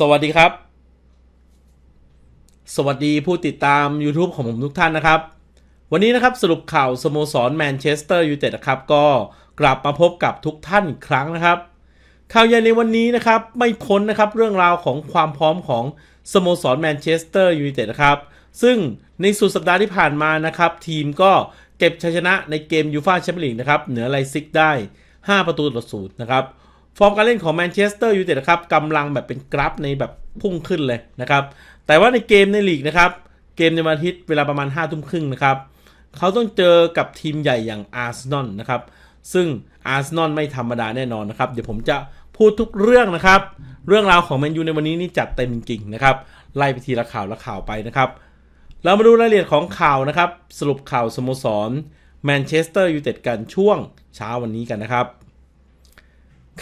สวัสดีครับ สวัสดีผู้ติดตาม YouTube ของผมทุกท่านนะครับ วันนี้นะครับสรุปข่าวสโมสรแมนเชสเตอร์ยูไนเต็ดนะครับ ก็กลับมาพบกับทุกท่านอีกครั้งนะครับ ข่าวใหญ่ในวันนี้นะครับ ไม่พ้นนะครับเรื่องราวของความพร้อมของสโมสรแมนเชสเตอร์ยูไนเต็ดนะครับ ซึ่งในสุดสัปดาห์ที่ผ่านมานะครับ ทีมก็เก็บชัยชนะในเกมยูฟาแชมเปี้ยนลีกนะครับเหนือไลซิกได้ 5 ประตูต่อศูนย์นะครับ ฟอร์มการเล่นของแมนเชสเตอร์ยูไนเต็ดนะครับกำลังแบบเป็นกราฟในแบบพุ่งขึ้นเลยนะครับ แต่ว่าในเกมในลีกนะครับ เกมในวันอาทิตย์เวลาประมาณ5้าทุ่มครึ่งนะครับเขาต้องเจอกับทีมใหญ่อย่างอาร์เซนอลนะครับ ซึ่งอาร์เซนอลไม่ธรรมดาแน่นอนนะครับ เดี๋ยวผมจะพูดทุกเรื่องนะครับ เรื่องราวของแมนยูในวันนี้นี่จัดเต็มจริงๆนะครับ ไล่ไปทีละข่าวละข่าวไปนะครับ เรามาดูรายละเอียดของข่าวนะครับ สรุปข่าวสโมสรแมนเชสเตอร์ยูไนเต็ดกันช่วงเช้าวันนี้กันนะครับ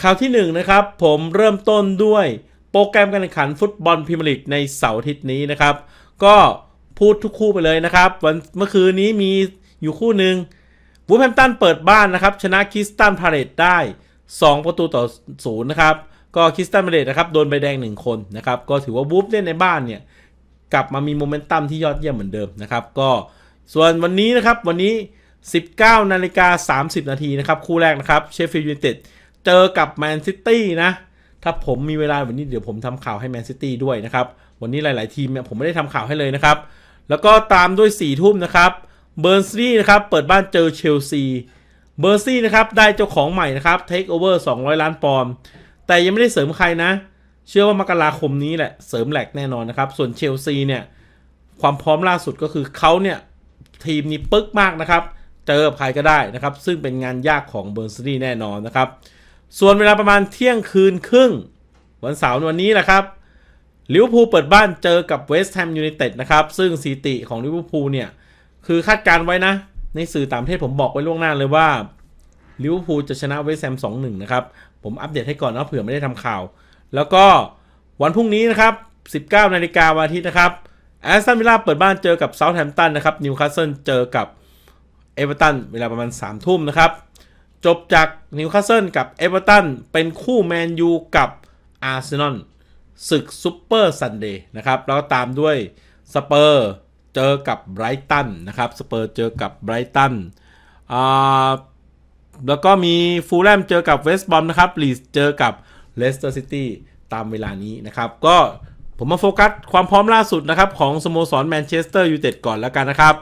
ข่าวที่1นนะครับผมเริ่มต้นด้วยโปรแกรมการแข่งขันฟุตบอลพรีเมียร์ลีกในเสาร์อาทิตย์นี้นะครับ ก็พูดทุกคู่ไปเลยนะครับ วันเมื่อคืนนี้มีอยู่คู่หนึ่งวูแฮมตันเปิดบ้านนะครับ ชนะคิสตันพาเลตได้ 2 ประตูต่อศูนย์นะครับ ก็คิสตันพาเลตนะครับโดนใบแดง 1 คนนะครับ ก็ถือว่าวูฟเล่นในบ้านเนี่ย กลับมามีโมเมนตัมที่ยอดเยี่ยมเหมือนเดิมนะครับ ก็ส่วนวันนี้นะครับวันนี้ 19นาฬิกา30 นาทีนะครับคู่แรกนะครับเชฟฟิลด์ยูไนเต็ด เจอกับแมนซิตี้นะ ถ้าผมมีเวลาวันนี้เดี๋ยวผมทำข่าวให้แมนซิตี้ด้วยนะครับ วันนี้หลาย ๆ ทีมเนี่ยผมไม่ได้ทำข่าวให้เลยนะครับ แล้วก็ตามด้วย4ี่ทุ่มนะครับ เบอร์ซี่นะครับ เปิดบ้านเจอเชลซี เบอร์ซี่นะครับ ได้เจ้าของใหม่นะครับ เทคโอเวอร์200 ล้านปอนด์ แต่ยังไม่ได้เสริมใครนะ เชื่อว่ามกราคมนี้แหละ เสริมแหลกแน่นอนนะครับ ส่วนเชลซีเนี่ย ความพร้อมล่าสุดก็คือเขาเนี่ย ทีมนี้ปึ๊กมากนะครับ เจอใครก็ได้นะครับ ซึ่งเป็นงานยากของเบอร์ซี่แน่นอนนะครับ ส่วนเวลาประมาณเที่ยงคืนครึ่ง วันเสาร์วันนี้แหละครับลิเวอร์พูลเปิดบ้านเจอกับเวสต์แฮมยูไนเต็ดนะครับ ซึ่งสถิติของลิเวอร์พูลเนี่ย คือคาดการไว้นะ ในสื่อต่างประเทศผมบอกไว้ล่วงหน้าเลยว่าลิเวอร์พูลจะชนะเวสต์แฮม2-1นะครับ ผมอัปเดตให้ก่อนนะเผื่อไม่ได้ทำข่าว แล้วก็วันพรุ่งนี้นะครับ 19 นาฬิกาวันอาทิตย์นะครับแอสตันวิลล่าเปิดบ้านเจอกับเซาท์แฮมป์ตันนะครับนิวคาสเซิลเจอกับเอเวอร์ตันเวลาประมาณ3ามทุ่มนะครับ จบจากนิวคาสเซิลกับเอเวอร์ตันเป็นคู่แมนยูกับอาร์เซนอลศึกซูเปอร์ซันเดย์นะครับ แล้วก็ตามด้วยสเปอร์เจอกับไบรตันนะครับสเปอร์เจอกับไบรตันแล้วก็มีฟูลแลมเจอกับเวสต์บอมนะครับลีสเจอกับเลสเตอร์ซิตี้ตามเวลานี้นะครับ ก็ผมมาโฟกัสความพร้อมล่าสุดนะครับ ของสโมสรแมนเชสเตอร์ยูไนเต็ดก่อนแล้วกันนะครับ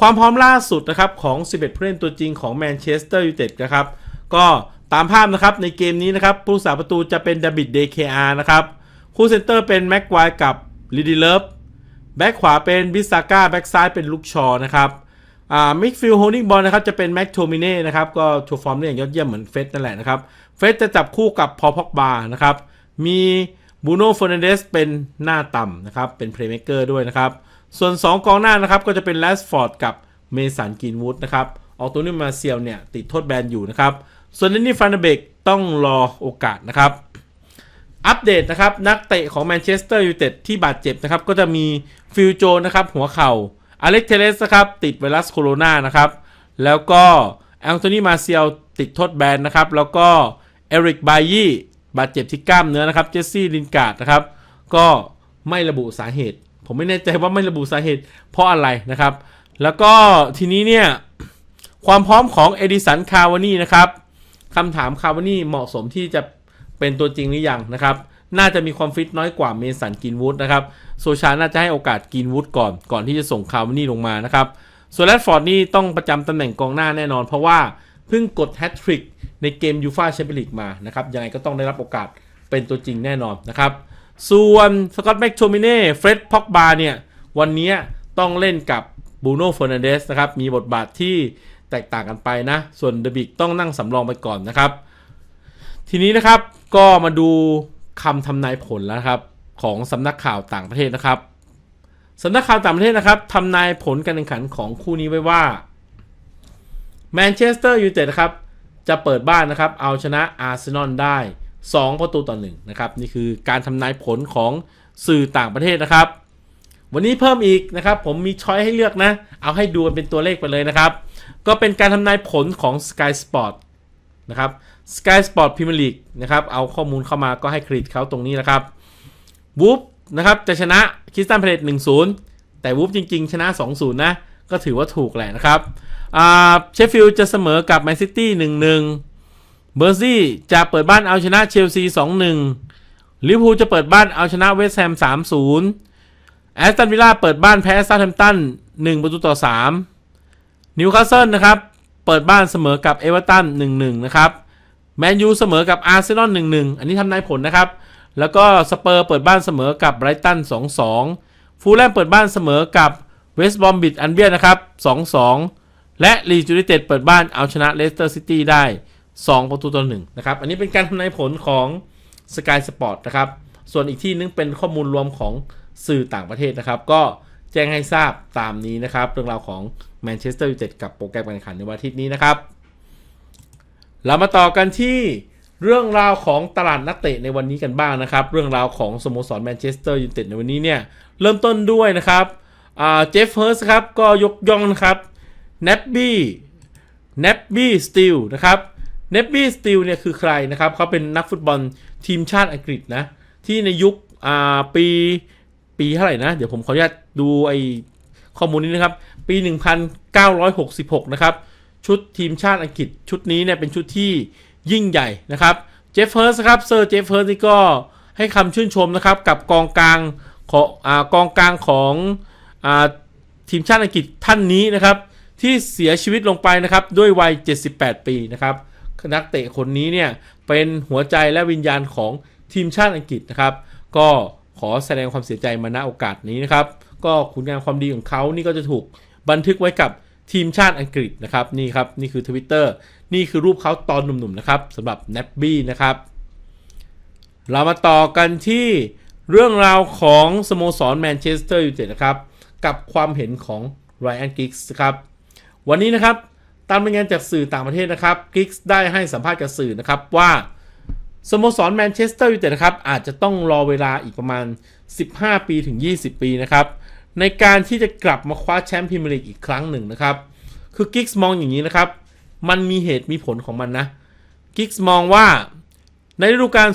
ความพร้อมล่าสุดนะครับของ 11 ผู้เล่นตัวจริงของแมนเชสเตอร์ยูไนเต็ดนะครับก็ตามภาพนะครับในเกมนี้นะครับผู้สาประตูจะเป็นดาบิดเดคอาร์นะครับคู่เซนเตอร์เป็นแม็กควายกับลิดิเลฟแบ็กขวาเป็นบิสซาก้าแบ็กซ้ายเป็นลูกชอนะครับอ่ามิดฟิลด์โฮลดิ้งบอลนะครับจะเป็นแม็กโทมิเน่นะครับก็โชว์ฟอร์มได้อย่างยอดเยี่ยมเหมือนเฟสนั่นแหละนะครับเฟสจะจับคู่กับพอพ็อกบานะครับมีบูโน่เฟอร์นันเดสเป็นหน้าต่ำนะครับเป็นเพลย์เม k เกอร์ด้วยนะครับ ส่วน 2 กองหน้านะครับก็จะเป็นแลสฟอร์ดกับเมสันกินวูดนะครับออกตัวนี้มาเซียลเนี่ยติดโทษแบนอยู่นะครับ ส่วนนนี่ฟันเดเบกต้องรอโอกาสนะครับ อัปเดตนะครับ นักเตะของแมนเชสเตอร์ยูไนเต็ดที่บาดเจ็บนะครับ ก็จะมีฟิลโจนะครับหัวเข่าอเล็กเทเลสนะครับติดไวรัสโคโรนานะครับ แล้วก็แองโทนีมาเซียลติดโทษแบนนะครับ แล้วก็เอริกบายี่บาดเจ็บที่กล้ามเนื้อนะครับ เจสซี่ลินการ์ดนะครับ ก็ไม่ระบุสาเหตุ ผมไม่แน่ใจว่าไม่ระบุสาเหตุ เพราะอะไรนะครับ แล้วก็ทีนี้เนี่ย ความพร้อมของเอดิสันคาวานี่นะครับคำถามคาวานี่เหมาะสมที่จะเป็นตัวจริงหรือยังนะครับ น่าจะมีความฟิตน้อยกว่าเมสันกินวูดนะครับ โซชาน่าจะให้โอกาสกินวูดก่อน ก่อนที่จะส่งคาวานี่ลงมานะครับส่วนแรดฟอร์ดนี่ต้องประจำตำแหน่งกองหน้าแน่นอน เพราะว่าเพิ่งกดแฮตทริกในเกมยูฟาแชมเปี้ยนลีกมานะครับยังไงก็ต้องได้รับโอกาสเป็นตัวจริงแน่นอนนะครับ ส่วนสกอตแม็กโทมิเน่เฟร็ดพ็อกบาเนี่ย วันนี้ต้องเล่นกับบูโน่เฟอร์นันเดสนะครับ มีบทบาทที่แตกต่างกันไปนะ ส่วนเดบิกต้องนั่งสำรองไปก่อนนะครับ ทีนี้นะครับก็มาดูคำทำนายผลแล้วครับ ของสำนักข่าวต่างประเทศนะครับสำนักข่าวต่างประเทศนะครับทำนายผลการแข่งขันของคู่นี้ไว้ว่าแมนเชสเตอร์ยูไนเต็ดครับจะเปิดบ้านนะครับ เอาชนะอาร์เซนอลได้ 2 ประตูต่อ1นะครับนี่คือการทำนายผลของสื่อต่างประเทศนะครับ วันนี้เพิ่มอีกนะครับ ผมมีช้อยให้เลือกนะ เอาให้ดูเป็นตัวเลขไปเลยนะครับ ก็เป็นการทำนายผลของ Sky Sport นะครับ Sky Sport Premier League นะครับเอาข้อมูลเข้ามาก็ให้เครดิตเขาตรงนี้นะครับวูฟนะครับจะชนะคิสตันเพาเลต1-0แต่วูฟจริง ๆ ชนะ 2-0 นะ ก็ถือว่าถูกแหละนะครับเชฟฟิลด์จะเสมอกับแมนซิตี้1-1 เบอร์ซี่จะเปิดบ้านเอาชนะเชลซี 2-1 ลิเวอร์พูลจะเปิดบ้านเอาชนะเวสต์แฮม 3-0 แอสตันวิลล่าเปิดบ้านแพ้ซาแฮมตัน 1 ประตูต่อ 3 นิวคาสเซิลนะครับ เปิดบ้านเสมอกับเอเวอร์ตัน 1-1 นะครับ แมนยูเสมอกับอาร์เซนอล 1-1 อันนี้ทำนายผลนะครับ แล้วก็สเปอร์เปิดบ้านเสมอกับไบรตัน 2-2 ฟูลแลมเปิดบ้านเสมอกับเวสต์บอมบิดอันเบียนะครับ 2-2 และลีจู i ิเต็ดเปิดบ้านเอาชนะเลสเตอร์ซิตี้ได้ 2 ประตูต่อ1นะครับ อันนี้เป็นการทำนายผลของ Sky Sport นะครับ ส่วนอีกที่นึงเป็นข้อมูลรวมของสื่อต่างประเทศนะครับ ก็แจ้งให้ทราบตามนี้นะครับ เรื่องราวของแมนเชสเตอร์ยูไนเต็ดกับโปรแกรมการแข่งขันในวันอาทิตย์นี้นะครับ เรามาต่อกันที่เรื่องราวของตลาดนักเตะในวันนี้กันบ้างนะครับ เรื่องราวของสโมสรแมนเชสเตอร์ยูไนเต็ดในวันนี้เนี่ยเริ่มต้นด้วยนะครับเจฟเฮิร์สครับก็ยกย่องนะครับเนบบี้เนบบี้สติลนะครับ เนบบี้สติลเนี่ยคือใครนะครับเขาเป็นนักฟุตบอลทีมชาติอังกฤษนะ ที่ในยุคปีปีเท่าไหร่นะ เดี๋ยวผมขออนุญาตดูไอข้อมูลนี้นะครับ ปี 1966 นะครับ ชุดทีมชาติอังกฤษ ชุดนี้เนี่ยเป็นชุดที่ยิ่งใหญ่นะครับเจฟเฟิร์สครับเซอร์เจฟเฟิร์สนี่ก็ให้คำชื่นชมนะครับ กับกองกลางของอกองกลางของอทีมชาติอังกฤษท่านนี้นะครับ ที่เสียชีวิตลงไปนะครับ ด้วยวัย 78 ปีนะครับ นักเตะคนนี้เนี่ยเป็นหัวใจและวิญญาณของทีมชาติอังกฤษนะครับ ก็ขอแสดงความเสียใจมาณโอกาสนี้นะครับ ก็คุณงามความดีของเขานี่ก็จะถูกบันทึกไว้กับทีมชาติอังกฤษนะครับนี่ครับนี่คือ Twitter นี่คือรูปเขาตอนหนุ่มๆนะครับสำหรับเนบบี้นะครับ เรามาต่อกันที่เรื่องราวของสโมสรแมนเชสเตอร์ยูไนเต็ดนะครับ กับความเห็นของไรอันกิกส์ครับ วันนี้นะครับ ตามรายงานจากสื่อต่างประเทศนะครับกิกส์ได้ให้สัมภาษณ์กับสื่อนะครับว่าสโมสรแมนเชสเตอร์ยูไนเต็ดนะครับอาจจะต้องรอเวลาอีกประมาณ 15 ปีถึง 20 ปีนะครับในการที่จะกลับมาคว้าแชมป์พรีเมียร์ลีกอีกครั้งหนึ่งนะครับ คือกิกส์มองอย่างนี้นะครับ มันมีเหตุมีผลของมันนะกิกส์มองว่าในฤดูกาล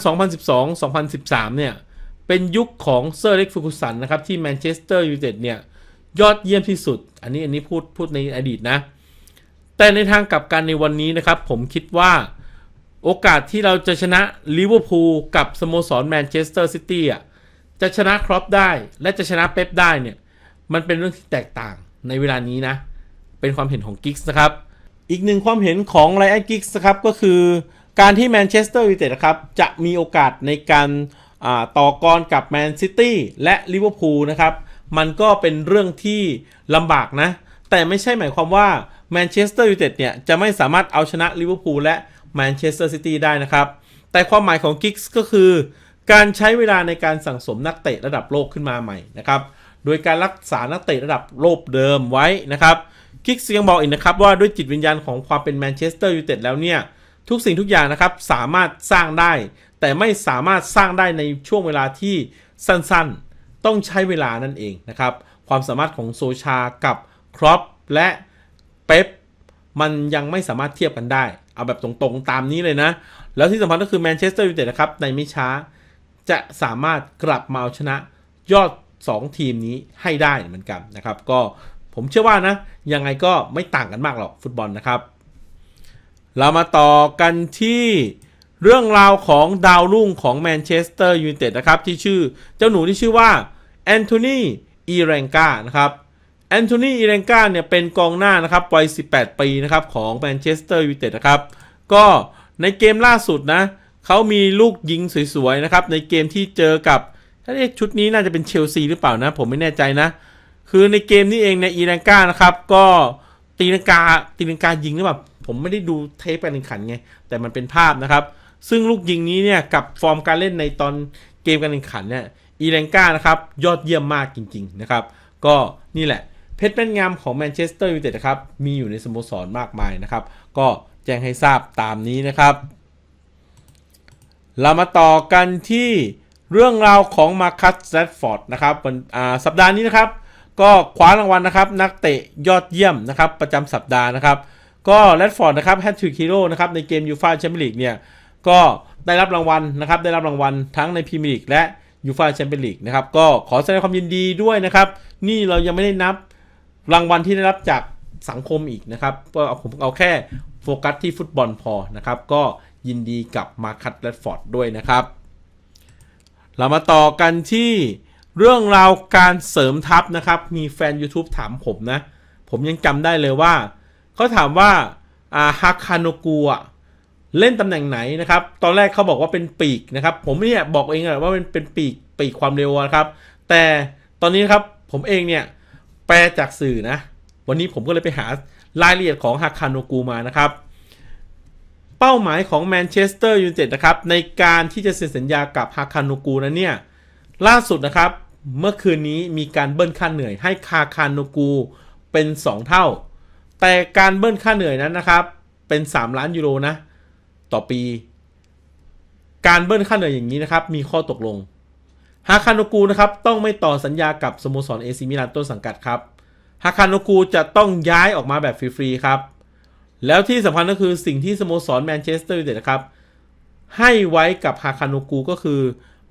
2012-2013 เนี่ย เป็นยุคของเซอร์เล็กฟูกุสันนะครับที่แมนเชสเตอร์ยูไนเต็ดเนี่ย ยอดเยี่ยมที่สุด อันนี้อันนี้พูดพูดในอดีตนะ แต่ในทางกลับกันในวันนี้นะครับ ผมคิดว่าโอกาสที่เราจะชนะลิเวอร์พูลกับสโมสรแมนเชสเตอร์ซิตี้อะจะชนะครอปได้และจะชนะเป๊ปได้เนี่ย มันเป็นเรื่องที่แตกต่างในเวลานี้นะ เป็นความเห็นของกิกส์นะครับ อีกหนึ่งความเห็นของไลอ้นกิกส์นะครับก็คือการที่แมนเชสเตอร์ยูไนเต็ดนะครับ จะมีโอกาสในการต่อกรกับแมนซิตี้และลิเวอร์พูลนะครับ มันก็เป็นเรื่องที่ลำบากนะ แต่ไม่ใช่หมายความว่า แมนเชสเตอร์ยูไนเต็ดเนี่ยจะไม่สามารถเอาชนะลิเวอร์พูลและแมนเชสเตอร์ซิตี้ได้นะครับ แต่ความหมายของกิกส์ก็คือ การใช้เวลาในการสั่งสมนักเตะระดับโลกขึ้นมาใหม่นะครับ โดยการรักษานักเตะระดับโลกเดิมไว้นะครับคิกซ์ยังบอกอีกนะครับว่าด้วยจิตวิญญาณของความเป็นแมนเชสเตอร์ยูไนเต็ดแล้วเนี่ยทุกสิ่งทุกอย่างนะครับสามารถสร้างได้ แต่ไม่สามารถสร้างได้ในช่วงเวลาที่สั้นๆ ต้องใช้เวลานั่นเองนะครับ ความสามารถของโซชากับครอปและ เป๊ปมันยังไม่สามารถเทียบกันได้ เอาแบบตรงๆตามนี้เลยนะ แล้วที่สำคัญก็คือแมนเชสเตอร์ยูไนเต็ดนะครับ ในไม่ช้าจะสามารถกลับมาเอาชนะยอด 2 ทีมนี้ให้ได้เหมือนกันนะครับ ก็ผมเชื่อว่านะ ยังไงก็ไม่ต่างกันมากหรอกฟุตบอลนะครับ เรามาต่อกันที่เรื่องราวของดาวรุ่งของแมนเชสเตอร์ยูไนเต็ดนะครับ ที่ชื่อเจ้าหนูที่ชื่อว่าแอนโทนีอีเรนกานะครับ แอนโทนีอีเรนกาเนี่ยเป็นกองหน้านะครับวัย 18 ปีนะครับของแมนเชสเตอร์ยูไนเต็ดนะครับ ก็ในเกมล่าสุดนะเขามีลูกยิงสวยๆนะครับในเกมที่เจอกับถ้าเรียกชุดนี้น่าจะเป็นเชลซีหรือเปล่านะ ผมไม่แน่ใจนะ คือในเกมนี้เองในอีรังกานะครับ ก็ตีลังกาตีลังกายิงหรือเปล่าผมไม่ได้ดูเทปการแข่งขันไง แต่มันเป็นภาพนะครับ ซึ่งลูกยิงนี้เนี่ยกับฟอร์มการเล่นในตอนเกมการแข่งขันเนี่ยอีรังกานะครับยอดเยี่ยมมากจริง ๆนะครับ ก็นี่แหละ เพชรเป็นงามของแมนเชสเตอร์ยูไนเต็ดนะครับ มีอยู่ในสโมสรมากมายนะครับ ก็แจ้งให้ทราบตามนี้นะครับ เรามาต่อกันที่เรื่องราวของมาคัสแรดฟอร์ดนะครับสัปดาห์นี้นะครับ ก็คว้ารางวัลนะครับ นักเตะยอดเยี่ยมนะครับ ประจำสัปดาห์นะครับ ก็แรดฟอร์ดนะครับแฮตทริกฮีโร่นะครับในเกมยูฟ่าแชมเปี้ยนลีกเนี่ยก็ได้รับรางวัลนะครับ ได้รับรางวัลทั้งในพรีเมียร์ลีกและยูฟาแชมเปี้ยนลีกนะครับ ก็ขอแสดงความยินดีด้วยนะครับ นี่เรายังไม่ได้นับ รางวัลที่ได้รับจากสังคมอีกนะครับก็เอาผมเอาแค่โฟกัสที่ฟุตบอลพอนะครับ ก็ยินดีกับมาคัตแรดฟอร์ดด้วยนะครับ เรามาต่อกันที่เรื่องราวการเสริมทัพนะครับ มีแฟน YouTube ถามผมนะ ผมยังจำได้เลยว่าเขาถามว่าอาฮาคาโนกูอะเล่นตำแหน่งไหนนะครับ ตอนแรกเขาบอกว่าเป็นปีกนะครับ ผมเนี่ยบอกเองว่าเป็นเป็นปีกปีกความเร็วนะครับ แต่ตอนนี้ครับผมเองเนี่ย แปลจากสื่อนะ วันนี้ผมก็เลยไปหารายละเอียดของฮาคาโนกูมานะครับ เป้าหมายของแมนเชสเตอร์ยูไนเต็ดนะครับ ในการที่จะเซ็นสัญญากับฮาคาโนกูนั้นเนี่ย ล่าสุดนะครับ เมื่อคืนนี้มีการเบิ้ลค่าเหนื่อยให้คาคาโนกูเป็น 2 เท่า แต่การเบิ้ลค่าเหนื่อยนั้นนะครับ เป็น 3 ล้านยูโรนะ ต่อปี การเบิ้ลค่าเหนื่อยอย่างนี้นะครับ มีข้อตกลง ฮาคาโนกูนะครับต้องไม่ต่อสัญญากับสโมสรเอซิมิลานต้นสังกัดครับฮาคาโนกูจะต้องย้ายออกมาแบบฟรีๆครับ แล้วที่สำคัญก็คือสิ่งที่สโมสรแมนเชสเตอร์ยูไนเต็ดนะครับ ให้ไว้กับฮาคาโนกูก็คือ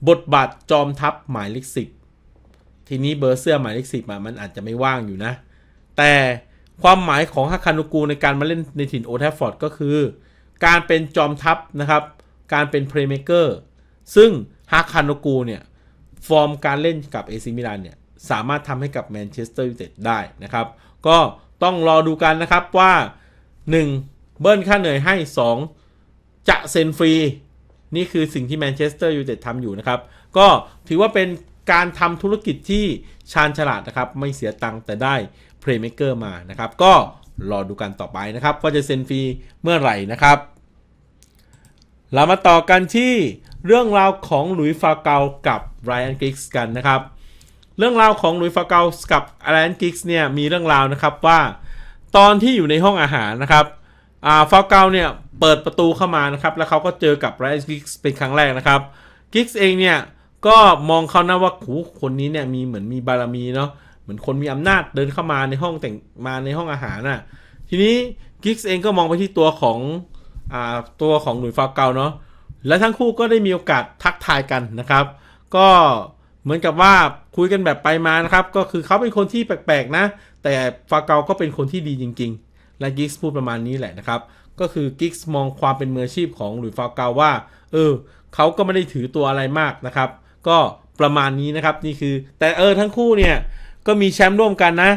บทบาทจอมทัพหมายเลขสิบทีนี้เบอร์เสื้อหมายเลขสิบมันอาจจะไม่ว่างอยู่นะ แต่ความหมายของฮาคาโนกูในการมาเล่นในถิ่นโอทฟฟอร์ดก็คือ การเป็นจอมทัพนะครับ การเป็นเพลย์เมเกอร์ซึ่งฮาคาโนกูเนี่ย ฟอร์มการเล่นกับเอซิมิลานเนี่ยสามารถทำให้กับแมนเชสเตอร์ยูไนเต็ดได้นะครับ ก็ต้องรอดูกันนะครับว่า 1. เบิ้ลค่าเหนื่อยให้ 2. จะเซ็นฟรี นี่คือสิ่งที่แมนเชสเตอร์ยูไนเต็ดทำอยู่นะครับ ก็ถือว่าเป็นการทำธุรกิจที่ชาญฉลาดนะครับ ไม่เสียตังค์แต่ได้เพลย์เม k เกอร์มานะครับ ก็รอดูกันต่อไปนะครับว่าจะเซ็นฟรีเมื่อไหร่นะครับ เรามาต่อกันที่ เรื่องราวของหลุยส์ฟาเกากับไรอันกิกส์กันนะครับ เรื่องราวของหลุยส์ฟาเกากับไรอันกิกส์เนี่ยมีเรื่องราวนะครับว่าตอนที่อยู่ในห้องอาหารนะครับอ่าฟาเกาเนี่ยเปิดประตูเข้ามานะครับ แล้วเขาก็เจอกับไรอันกิกส์เป็นครั้งแรกนะครับกิกส์เองเนี่ยก็มองเขานะว่าโหคนนี้เนี่ยมีเหมือนมีบารมีเนาะเหมือนคนมีอำนาจเดินเข้ามาในห้องแต่งมาในห้องอาหารน่ะทีนี้กิกส์เองก็มองไปที่ตัวของอ่าตัวของหลุยส์ฟาเกาเนาะ และทั้งคู่ก็ได้มีโอกาสทักทายกันนะครับ ก็เหมือนกับว่าคุยกันแบบไปมานะครับ ก็คือเขาเป็นคนที่แปลกๆนะ แต่ฟาเกาก็เป็นคนที่ดีจริง ๆ และกิกส์พูดประมาณนี้แหละนะครับ ก็คือกิกส์มองความเป็นมืออาชีพของหลุยส์ฟาเกาว่า เออเขาก็ไม่ได้ถือตัวอะไรมากนะครับ ก็ประมาณนี้นะครับนี่คือ แต่เออทั้งคู่เนี่ยก็มีแชมป์ร่วมกันนะ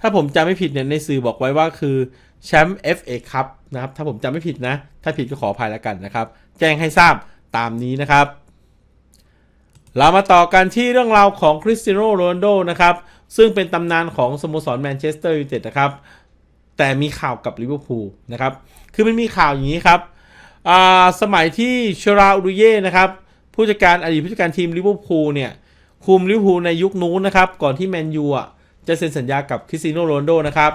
ถ้าผมจำไม่ผิดเนี่ยในสื่อบอกไว้ว่าคือ แชมป์ FA ครับนะครับ ถ้าผมจำไม่ผิดนะ ถ้าผิดก็ขออภัยแล้วกันนะครับ แจ้งให้ทราบตามนี้นะครับ เรามาต่อกันที่เรื่องราวของคริสตียโนโรนโดนะครับ ซึ่งเป็นตำนานของสโมสรแมนเชสเตอร์ยูไนเต็ดนะครับ แต่มีข่าวกับลิเวอร์พูลนะครับ คือมันมีข่าวอย่างนี้ครับอ่าสมัยที่ชราอูรุเย่นะครับ ผู้จัดการอดีตผู้จัดการทีมลิเวอร์พูลเนี่ยคุมลิเวอร์พูลในยุคนู้นนะครับ ก่อนที่แมนยูจะเซ็นสัญญากับคริสตียโนโรนโดนะครับ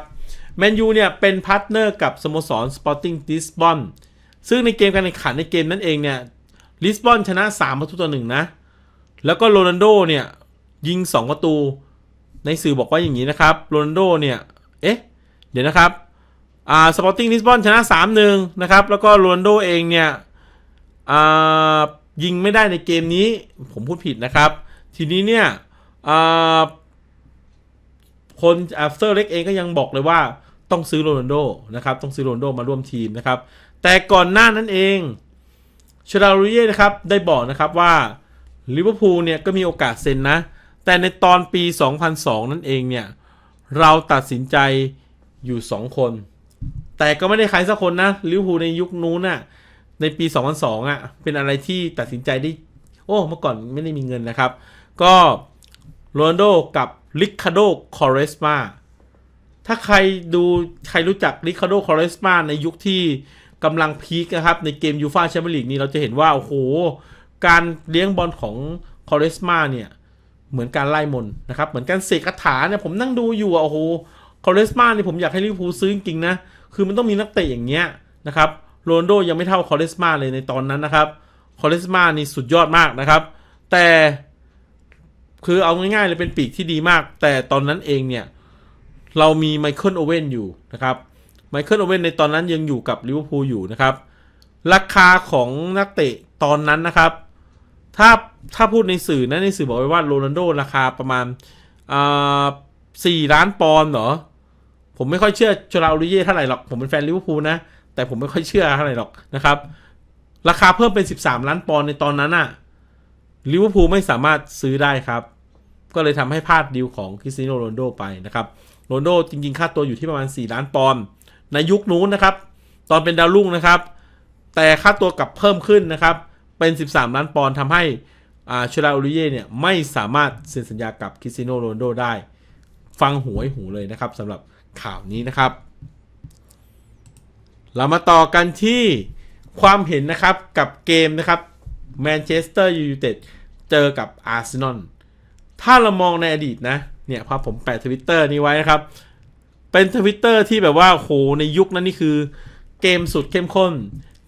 แมนยูเนี่ยเป็นพาร์ทเนอร์กับสโมสรสปอร์ติ้งลิสบอนซึ่งในเกมการแข่งขันในเกมนั้นเองเนี่ยลิสบอนชนะ 3 ประตูต่อหนึ่งนะ แล้วก็โรนัลโดเนี่ยยิง 2 ประตู ในสื่อบอกว่าอย่างนี้นะครับโรนัลโดเนี่ย เอ๊ะ เดี๋ยวนะครับอ่าสปอร์ติ้งลิสบอนชนะ 3-1 นะครับ แล้วก็โรนัลโดเองเนี่ยอ่ายิงไม่ได้ในเกมนี้ผมพูดผิดนะครับ ทีนี้เนี่ยอ่า คนอัฟเตอร์เล็กเองก็ยังบอกเลยว่าต้องซื้อโรนัลโดนะครับต้องซื้อโรนัลโดมาร่วมทีมนะครับ แต่ก่อนหน้านั้นเองชาดาลูเย่นะครับได้บอกนะครับว่าลิเวอร์พูลเนี่ยก็มีโอกาสเซ็นนะ แต่ในตอนปี 2002 นั่นเองเนี่ย เราตัดสินใจอยู่ 2 คน แต่ก็ไม่ได้ใครสักคนนะลิเวอร์พูลในยุคนู้นน่ะในปี 2002อะเป็นอะไรที่ตัดสินใจได้ โอ้เมื่อก่อนไม่ได้มีเงินนะครับ ก็โรนัลโดกับ ลิคาโดคอเรสมาถ้าใครดูใครรู้จักลิคาโดคอเรสมาในยุคที่กำลังพีคนะครับ ในเกมยูฟาแชมเปี้ยนลีกนี้เราจะเห็นว่า โอ้โห การเลี้ยงบอลของคอเรสมาเนี่ย เหมือนการไล่มนนะครับ เหมือนการเสกคาถาเนี่ย ผมนั่งดูอยู่อโอ้โหคอเรสมาเนี่ยผมอยากให้ลิเวอร์พูลซื้อจริงนะ คือมันต้องมีนักเตะอย่างเงี้ยนะครับโรนโดยังไม่เท่าคอเรสมาเลยในตอนนั้นนะครับคอเรสมานี่สุดยอดมากนะครับ แต่ คือเอาง่ายๆเลยเป็นปีกที่ดีมาก แต่ตอนนั้นเองเนี่ยเรามีไมเคิลโอเว่นอยู่นะครับไมเคิลโอเว่นในตอนนั้นยังอยู่กับลิเวอร์พูลอยู่นะครับ ราคาของนักเตะตอนนั้นนะครับ ถ้าถ้าพูดในสื่อนะในสื่อบอกไว้ว่าโรนัลโดราคาประมาณอ่าสี่ล้านปอนด์เหรอ ผมไม่ค่อยเชื่อโจลาอูริเย่เท่าไหร่หรอก ผมเป็นแฟนลิเวอร์พูลนะ แต่ผมไม่ค่อยเชื่อเท่าไหร่หรอกนะครับ ราคาเพิ่มเป็น 13 ล้านปอนด์ในตอนนั้นอะลิเวอร์พูลไม่สามารถซื้อได้ครับ ก็เลยทำให้พลาดดีลของคริสตียโนโรนโดไปนะครับโรนโดจริงๆ ค่าตัวอยู่ที่ประมาณ 4 ล้านปอนด์ในยุคนู้นนะครับ ตอนเป็นดาวรุ่งนะครับ แต่ค่าตัวกลับเพิ่มขึ้นนะครับ เป็น 13 ล้านปอนด์ทำให้อ่าชลาอูริเย่เนี่ยไม่สามารถเซ็นสัญญากับคริสตียโนโรนโดได้ ฟังหว้หูเลยนะครับสำหรับข่าวนี้นะครับ เรามาต่อกันที่ความเห็นนะครับกับเกมนะครับแมนเชสเตอร์ยูไนเต็ดเจอกับอาร์เซนอล ถ้าเรามองในอดีตนะเนี่ยพอผมแปะทวิตเตอร์นี้ไว้นะครับ เป็นทวิตเตอร์ที่แบบว่าโหในยุคนั้นนี่คือเกมสุดเข้มข้น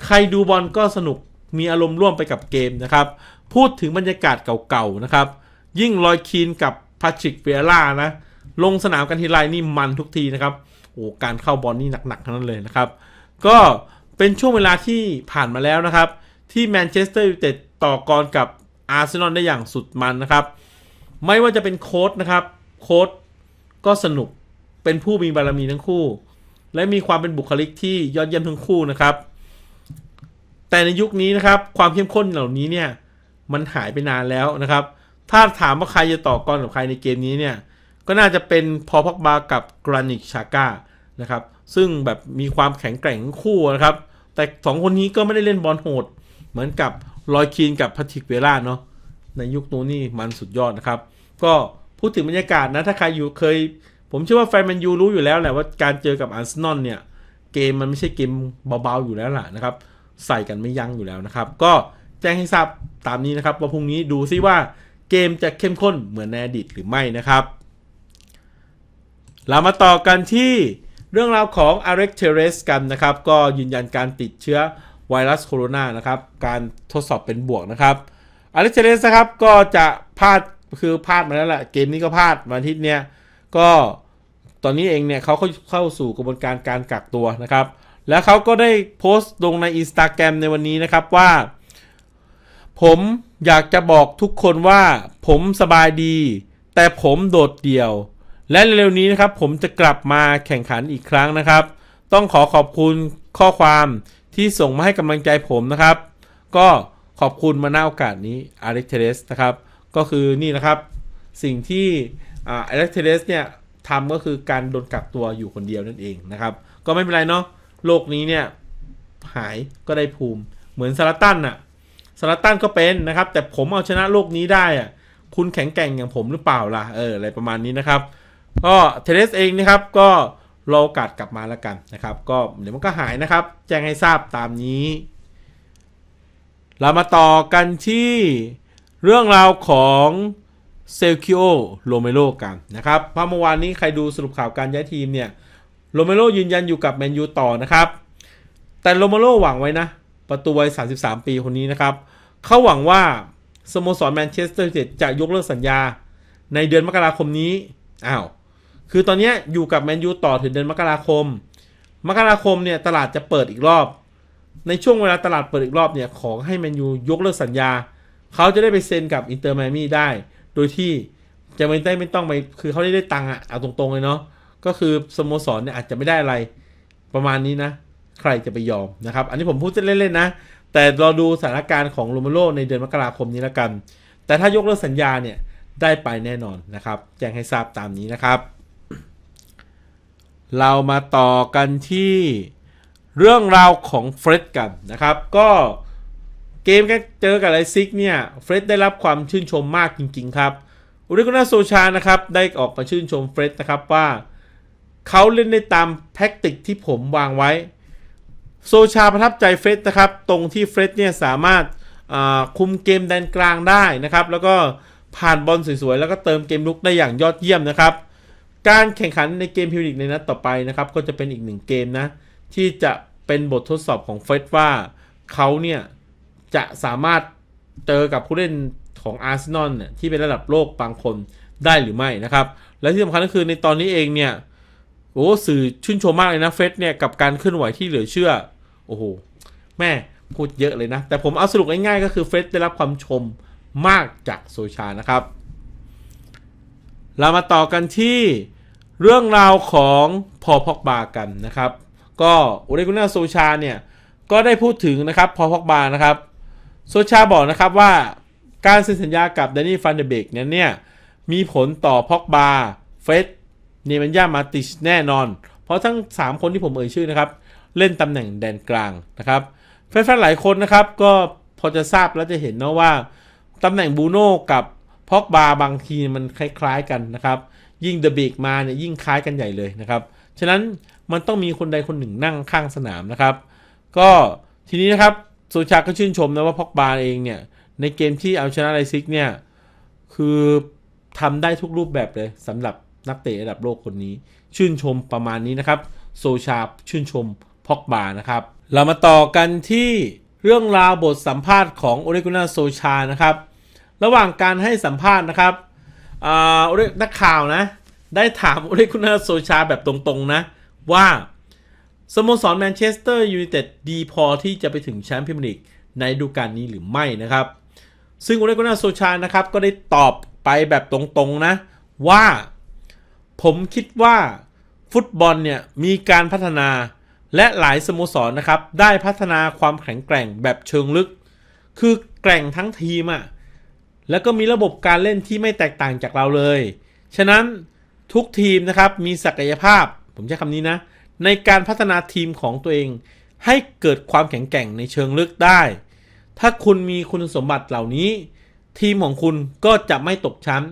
ใครดูบอลก็สนุกมีอารมณ์ร่วมไปกับเกมนะครับ พูดถึงบรรยากาศเก่าๆนะครับ ยิ่งลอยคีนกับพาทริกเวียร่านะ ลงสนามกันทีไรนี่มันทุกทีนะครับโอ้การเข้าบอลนี่หนักๆทั้งนั้นเลยนะครับ ก็เป็นช่วงเวลาที่ผ่านมาแล้วนะครับ ที่แมนเชสเตอร์ยูไนเต็ดต่อกรกับอาร์เซนอลได้อย่างสุดมันนะครับ ไม่ว่าจะเป็นโค้ดนะครับ โค้ดก็สนุกเป็นผู้มีบารมีทั้งคู่ และมีความเป็นบุคลิกที่ยอดเยี่ยมทั้งคู่นะครับ แต่ในยุคนี้นะครับ ความเข้มข้นเหล่านี้เนี่ย มันหายไปนานแล้วนะครับ ถ้าถามว่าใครจะต่อกรกับใครในเกมนี้เนี่ย ก็น่าจะเป็นพอพักบากับกรานิกชาก้านะครับ ซึ่งแบบมีความแข็งแกร่งทั้งคู่นะครับ แต่สองคนนี้ก็ไม่ได้เล่นบอลโหด เหมือนกับลอยคีนกับพาทิกเวล่าเนาะ ในยุคนู้นนี่มันสุดยอดนะครับ ก็พูดถึงบรรยากาศนะ ถ้าใครอยู่เคย ผมเชื่อว่าแฟนแมนยูรู้อยู่แล้วแหละว่าการเจอกับอาร์เซนอลเนี่ย เกมมันไม่ใช่เกมเบาๆอยู่แล้วล่ะนะครับ ใส่กันไม่ยั้งอยู่แล้วนะครับ ก็แจ้งให้ทราบตามนี้นะครับว่าพรุ่งนี้ดูซิว่าเกมจะเข้มข้นเหมือนในอดีตหรือไม่นะครับ เรามาต่อกันที่เรื่องราวของ a r e x t e r e s กันนะครับ ก็ยืนยันการติดเชื้อไวรัสโคโรนานะครับ การทดสอบเป็นบวกนะครับ a r e x t e r e s นะครับก็จะพลาดคือพลาดมาแล้วแหละเกมนี้ก็พลาดวันอาทิตย์เนี้ยก็ตอนนี้เองเนี่ยเขาเข้าเข้าสู่กระบวนการการกักตัวนะครับ แล้วเขาก็ได้โพสต์ลงใน Instagram ในวันนี้นะครับว่า ผมอยากจะบอกทุกคนว่าผมสบายดี แต่ผมโดดเดี่ยว และเร็วๆนี้นะครับ ผมจะกลับมาแข่งขันอีกครั้งนะครับ ต้องขอขอบคุณข้อความที่ส่งมาให้กำลังใจผมนะครับ ก็ ขอบคุณมาณโอกาสนี้อเล็กเทเรสนะครับ ก็คือนี่นะครับ สิ่งที่อเล็กเทเรสเนี่ยทำก็คือการโดนกักตัวอยู่คนเดียวนั่นเองนะครับ ก็ไม่เป็นไรเนาะโรคนี้เนี่ยหายก็ได้ภูมิ เหมือนซาร์ตันอะสลัตตันก็เป็นนะครับ แต่ผมเอาชนะโลกนี้ได้อะคุณแข็งแกร่งอย่างผมหรือเปล่าล่ะเอออะไรประมาณนี้นะครับ ก็เทเลสเองนะครับก็รอโอกาสกลับมาแล้วกันนะครับ ก็เดี๋ยวมันก็หายนะครับ แจ้งให้ทราบตามนี้ เรามาต่อกันที่เรื่องราวของเซลคิโอโรเมโรกันนะครับเพราะเมื่อวานนี้ใครดูสรุปข่าวการย้ายทีมเนี่ยโรเมโรยืนยันอยู่กับแมนยูต่อนะครับ แต่โรเมโรหวังไว้นะ ประตูวัย 33 ปีคนนี้นะครับ เขาหวังว่าสโมสรแมนเชสเตอร์ยูไนเต็ดจะยกเลิกสัญญาในเดือนมกราคมนี้ อ้าว คือตอนนี้อยู่กับแมนยูต่อถึงเดือนมกราคม มกราคมเนี่ยตลาดจะเปิดอีกรอบ ในช่วงเวลาตลาดเปิดอีกรอบเนี่ย ขอให้แมนยูยกเลิกสัญญา เขาจะได้ไปเซ็นกับอินเตอร์ไมมี่ได้ โดยที่จะไม่ได้ไม่ต้องไป คือเขาได้ได้ตังค์อะเอาตรงๆเลยเนาะ ก็คือสโมสรเนี่ยอาจจะไม่ได้อะไรประมาณนี้นะ ใครจะไปยอมนะครับ อันนี้ผมพูดเล่นๆนะ แต่เราดูสถานการณ์ของโรเมโรในเดือนมกราคมนี้แล้วกัน แต่ถ้ายกเลิกสัญญาเนี่ยได้ไปแน่นอนนะครับ แจ้งให้ทราบตามนี้นะครับ เรามาต่อกันที่ เรื่องราวของเฟร็ดกันนะครับ ก็เกมกันเจอกับไลซิกเนี่ยเฟร็ดได้รับความชื่นชมมากจริง ๆ ครับอุริโกนาโซชานะครับได้ออกมาชื่นชมเฟร็ดนะครับว่าเขาเล่นได้ตามแท็กติกที่ผมวางไว้ โซชาประทับใจเฟร็ดนะครับ ตรงที่เฟร็ดเนี่ยสามารถคุมเกมแดนกลางได้นะครับ แล้วก็ผ่านบอลสวยๆ แล้วก็เติมเกมลุกได้อย่างยอดเยี่ยมนะครับ การแข่งขันในเกมพิวลิกในนัดต่อไปนะครับ ก็จะเป็นอีกหนึ่งเกมนะ ที่จะเป็นบททดสอบของเฟร็ดว่าเขาเนี่ย จะสามารถเจอกับผู้เล่นของอาร์เซนอลเนี่ยที่เป็นระดับโลกบางคนได้หรือไม่นะครับ และที่สำคัญก็คือในตอนนี้เองเนี่ยโอ้สื่อชื่นชมมากเลยนะเฟสเนี่ยกับการเคลื่อนไหวที่เหลือเชื่อ โอ้โห แม่พูดเยอะเลยนะ แต่ผมเอาสรุปง่ายๆก็คือเฟสได้รับความชมมากจากโซชานะครับ เรามาต่อกันที่เรื่องราวของพอพอกบากันนะครับ ก็โอเลกุน่าโซชาเนี่ยก็ได้พูดถึงนะครับพอพอกบานะครับโซชาบอกนะครับว่าการเซ็นสัญญากับแดนนี่ฟันเดเบกเนี่ยเนี่ยมีผลต่อพอกบาเฟสเนมันยามาติชแน่นอน เพราะทั้ง 3 คนที่ผมเอ่ยชื่อนะครับ เล่นตำแหน่งแดนกลางนะครับแฟนๆหลายคนนะครับ ก็พอจะทราบแล้วจะเห็นนะว่าตำแหน่งบูโน่กับพอกบาบางทีมันคล้าย ๆกันนะครับ ยิ่งเดอะเบกมาเนี่ยยิ่งคล้ายกันใหญ่เลยนะครับ ฉะนั้นมันต้องมีคนใดคนหนึ่งนั่งข้างสนามนะครับ ก็ทีนี้นะครับโซชาก็ชื่นชมนะว่าพอกบาเองเนี่ย ในเกมที่เอาชนะไลซิกเนี่ย คือทำได้ทุกรูปแบบเลยสำหรับนักเตะระดับโลกคนนี้ ชื่นชมประมาณนี้นะครับโซชาชื่นชมพอกบานะครับ เรามาต่อกันที่เรื่องราวบทสัมภาษณ์ของโอเลกุนาโซชานะครับ ระหว่างการให้สัมภาษณ์นะครับอ่าโอเลนักข่าวนะ ได้ถามโอเลกุนาโซชาแบบตรงๆนะ ว่าสโมสรแมนเชสเตอร์ยูไนเต็ดดีพอที่จะไปถึงแชมป์พรีเมียร์ลีกในฤดูกาลนี้หรือไม่นะครับ ซึ่งโอเลกุนาโซชานะครับก็ได้ตอบไปแบบตรงๆนะ ว่าผมคิดว่าฟุตบอลเนี่ยมีการพัฒนาและหลายสโมสรนะครับ ได้พัฒนาความแข็งแกร่งแบบเชิงลึก คือแกร่งทั้งทีมอะแล้วก็มีระบบการเล่นที่ไม่แตกต่างจากเราเลย ฉะนั้น ทุกทีมนะครับมีศักยภาพ ผมใช้คำนี้นะ ในการพัฒนาทีมของตัวเอง ให้เกิดความแข็งแกร่งในเชิงลึกได้ ถ้าคุณมีคุณสมบัติเหล่านี้ ทีมของคุณก็จะไม่ตกชั้น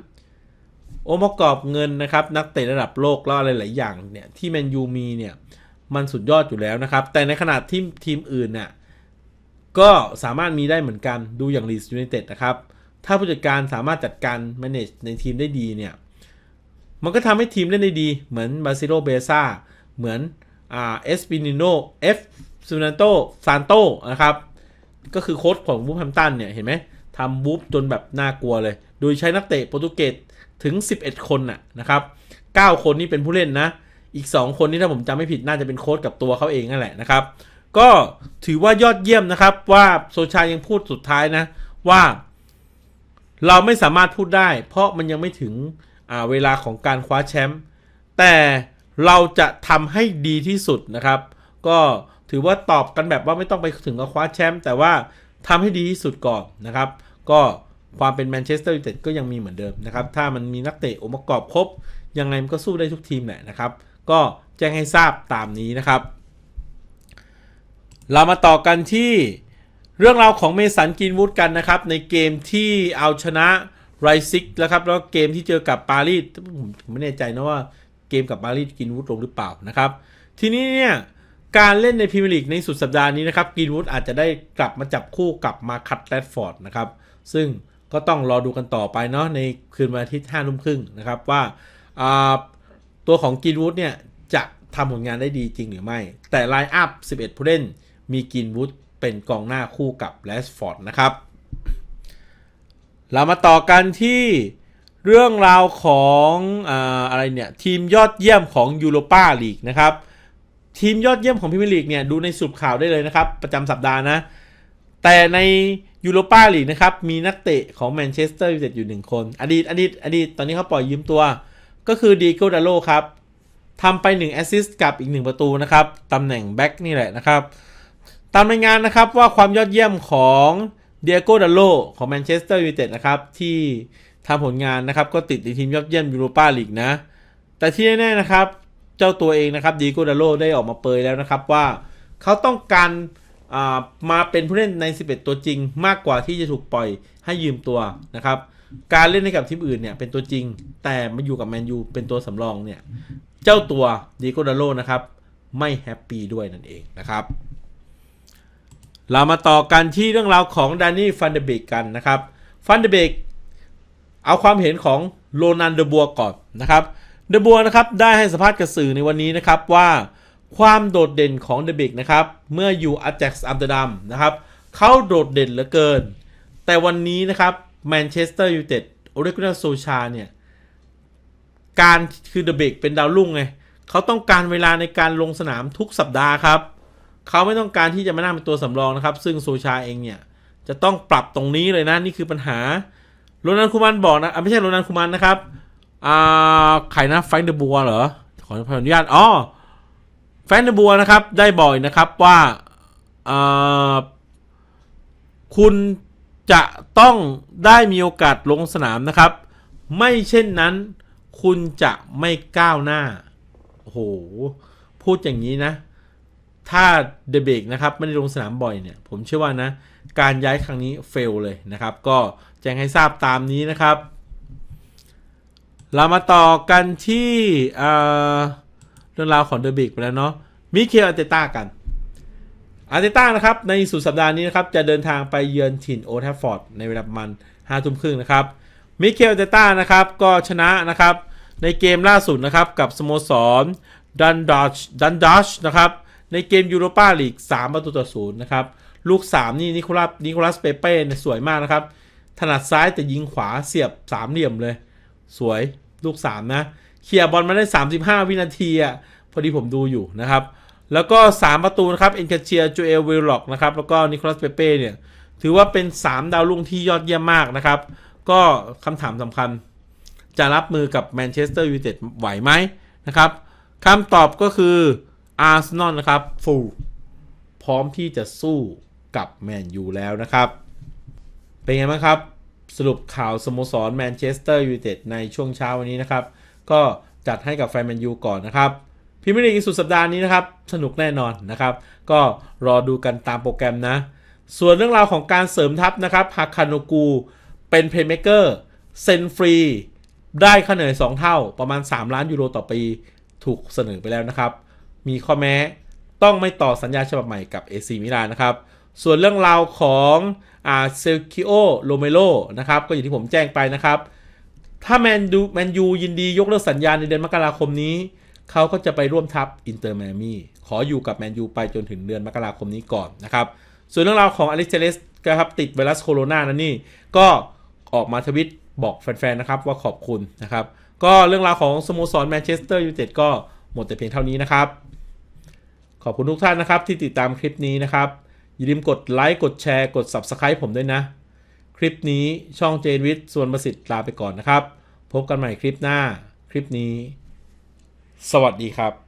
องค์ประกอบเงินนะครับนักเตะระดับโลกแล้วอะไรหลายอย่างเนี่ยที่แมนยูมีเนี่ยมันสุดยอดอยู่แล้วนะครับ แต่ในขณะที่ทีมอื่นเนี่ยก็สามารถมีได้เหมือนกันดูอย่างลีสยูไนเต็ดนะครับ ถ้าผู้จัดการสามารถจัดการ manage ในทีมได้ดีเนี่ย มันก็ทำให้ทีมเล่นได้ดี เหมือนบาซิโลเบซ่า เหมือนอ่าเอสปินิโนเอฟซูนันโตซานโตนะครับ ก็คือโค้ชของวูฟแฮมตันเนี่ย เห็นไหมทำวูฟจนแบบน่ากลัวเลย โดยใช้นักเตะโปรตุเกสถึง 11 คนน่ะนะครับ 9 คนนี่เป็นผู้เล่นนะ อีก 2 คนนี่ถ้าผมจำไม่ผิดน่าจะเป็นโค้ชกับตัวเขาเองนั่นแหละนะครับ ก็ถือว่ายอดเยี่ยมนะครับ ว่าโซชายังพูดสุดท้ายนะ ว่า เราไม่สามารถพูดได้ เพราะมันยังไม่ถึง เวลาของการคว้าแชมป์แต่เราจะทำให้ดีที่สุดนะครับ ก็ถือว่าตอบกันแบบว่าไม่ต้องไปถึงกับคว้าแชมป์แต่ว่าทำให้ดีที่สุดก่อนนะครับ ก็ความเป็นแมนเชสเตอร์ยูไนเต็ดก็ยังมีเหมือนเดิมนะครับ ถ้ามันมีนักเตะองค์ประกอบครบ ยังไงมันก็สู้ได้ทุกทีมแหละนะครับ ก็แจ้งให้ทราบตามนี้นะครับ เรามาต่อกันที่เรื่องราวของเมสันกินวูดกันนะครับ ในเกมที่เอาชนะ ไรซิกแล้วครับ แล้วเกมที่เจอกับปารีสผมไม่แน่ใจนะว่าเกมกับปารีสกินวูดลงหรือเปล่านะครับ ทีนี้เนี่ยการเล่นในพรีเมียร์ลีกในสุดสัปดาห์นี้นะครับกินวูดอาจจะได้กลับมาจับคู่กับมาคัตแรดฟอร์ดนะครับ ซึ่งก็ต้องรอดูกันต่อไปเนาะในคืนวันอาทิตย์ห้าทุ่มครึ่งนะครับว่าตัวของกินวูดเนี่ยจะทำผลงานได้ดีจริงหรือไม่ แต่ไลน์อัพ 11 ผู้เล่นมีกินวูดเป็นกองหน้าคู่กับแรชฟอร์ดนะครับ เรามาต่อกันที่เรื่องราวของออะไรเนี่ยทีมยอดเยี่ยมของยูโรปาลีกนะครับทีมยอดเยี่ยมของพรีเมียร์ลีกเนี่ยดูในสุดข่าวได้เลยนะครับ ประจำสัปดาห์นะ แต่ในยูโรปาลีกนะครับ มีนักเตะของแมนเชสเตอร์ยูไนเต็ดอยู่หนึ่งคน อดีตอดีตอดีตตอนนี้เขาปล่อยยืมตัว ก็คือดีโกดาโลครับทำไป1แอสซิสต์กับอีก 1 ประตูนะครับตำแหน่งแบ็กนี่แหละนะครับ ตามรายงานนะครับว่าความยอดเยี่ยมของ เดียโกดาโลของแมนเชสเตอร์ยูไนเต็ดนะครับ ที่ทำผลงานนะครับ ก็ติดในทีมยอดเยี่ยมยูโรปาลีกนะ แต่ที่แน่ๆนะครับ เจ้าตัวเองนะครับดีโกดาโลได้ออกมาเปยแล้วนะครับว่าเขาต้องการมาเป็นผู้เล่นใน 11 ตัวจริง มากกว่าที่จะถูกปล่อยให้ยืมตัวนะครับ การเล่นให้กับทีมอื่นเนี่ยเป็นตัวจริง แต่มาอยู่กับแมนยูเป็นตัวสำรองเนี่ย เจ้าตัวดีโกดาโลนะครับ ไม่แฮปปี้ด้วยนั่นเองนะครับ เรามาต่อกันที่เรื่องราวของดานี่ฟันเดเบกกันนะครับ ฟันเดเบกเอาความเห็นของโรนันเดบัวก่อนนะครับเดบัวนะครับได้ให้สัมภาษณ์กับสื่อในวันนี้นะครับว่าความโดดเด่นของเดบิกนะครับเมื่ออยู่อาแจ็กซ์อัมสเตอร์ดัมนะครับเขาโดดเด่นเหลือเกิน แต่วันนี้นะครับแมนเชสเตอร์ยูไนเต็ดโอเรกุนาโซชาเนี่ยการคือเดบิกเป็นดาวรุ่งไงเขาต้องการเวลาในการลงสนามทุกสัปดาห์ครับ เขาไม่ต้องการที่จะมานั่งเป็นตัวสำรองนะครับ ซึ่งโซชาเองเนี่ย จะต้องปรับตรงนี้เลยนะ นี่คือปัญหาโรนันคูมันบอกนะอะไม่ใช่โรนันคูมันนะครับอ่าใครนะแฟรงค์เดบัวเหรอ ขออนุญาตอ๋อแฟรงค์เดบัวนะครับ ได้บ่อยนะครับว่าอ่าคุณจะต้องได้มีโอกาสลงสนามนะครับ ไม่เช่นนั้นคุณจะไม่ก้าวหน้าโอ้โหพูดอย่างนี้นะ ถ้าเดเบกนะครับไม่ได้ลงสนามบ่อยเนี่ย ผมเชื่อว่านะ การย้ายครั้งนี้เฟลเลยนะครับ ก็แจ้งให้ทราบตามนี้นะครับ เรามาต่อกันที่เรื่องราวของเดอะบิกไปแล้วเนาะมิเคลอาร์เตต้ากันอาร์เตต้านะครับ ในสุดสัปดาห์นี้นะครับ จะเดินทางไปเยือนถิ่นโอทัฟฟอร์ดในเวลาประมาณห้าทุ่มครึ่งนะครับมิเคลอาร์เตต้านะครับก็ชนะนะครับ ในเกมล่าสุดนะครับกับสโมสรดันดอชดันดอชนะครับ ในเกมยูโรปาลีก3ประตูต่อศูนย์นะครับลูก 3 นี่นิโคลัสนิโคลัสเปเป้เนี่ยสวยมากนะครับ ถนัดซ้ายแต่ยิงขวาเสียบสามเหลี่ยมเลย สวยลูก 3 นะเคลียร์บอลมาได้ 35 วินาทีอะพอดีผมดูอยู่นะครับ แล้วก็ 3 ประตูนะครับเอ็นคาเชียจูเอลวิลล็อกนะครับแล้วก็นิโคลัสเปเป้เนี่ยถือว่าเป็น 3 ดาวรุ่งที่ยอดเยี่ยมมากนะครับ ก็คำถามสำคัญ จะรับมือกับแมนเชสเตอร์ยูไนเต็ดไหวไหมนะครับคำตอบก็คือ อาร์เซนอลนะครับฟูลพร้อมที่จะสู้กับแมนยูแล้วนะครับ เป็นไงบ้างครับ สรุปข่าวสโมสรแมนเชสเตอร์ยูไนเต็ดในช่วงเช้าวันนี้นะครับ ก็จัดให้กับแฟนแมนยูก่อนนะครับพรีเมียร์ลีกสุดสัปดาห์นี้นะครับ สนุกแน่นอนนะครับ ก็รอดูกันตามโปรแกรมนะ ส่วนเรื่องราวของการเสริมทัพนะครับฮาคาโนกูเป็นเพลย์เม k เกอร์เซ็นฟรี ได้ค่าเหนื่อย 2 เท่าประมาณ 3 ล้านยูโรต่อปี ถูกเสนอไปแล้วนะครับ มีข้อแม้ต้องไม่ต่อสัญญาฉบับใหม่กับ AC มิลานนะครับ ส่วนเรื่องราวของอาเซลคิโอโรเมโลนะครับ ก็อย่างที่ผมแจ้งไปนะครับ ถ้าแมนยูแมนยูยินดียกเลิกสัญญาในเดือนมกราคมนี้ เขาก็จะไปร่วมทัพอินเตอร์แมมี่ขออยู่กับแมนยูไปจนถึงเดือนมกราคมนี้ก่อนนะครับ ส่วนเรื่องราวของอลิเซเลสครับติดไวรัสโคโรนานั่นนี่ก็ออกมาทวิตบอกแฟนๆนะครับว่าขอบคุณนะครับ ก็เรื่องราวของสโมสรแมนเชสเตอร์ยูไนเต็ดก็หมดแต่เพียงเท่านี้นะครับ ขอบคุณทุกท่านนะครับที่ติดตามคลิปนี้นะครับ อย่าลืมกดไลค์กดแชร์กด Subscribe ผมด้วยนะ คลิปนี้ช่องเจนวิทย์ส่วนประสิทธิ์ลาไปก่อนนะครับ พบกันใหม่คลิปหน้าคลิปนี้ สวัสดีครับ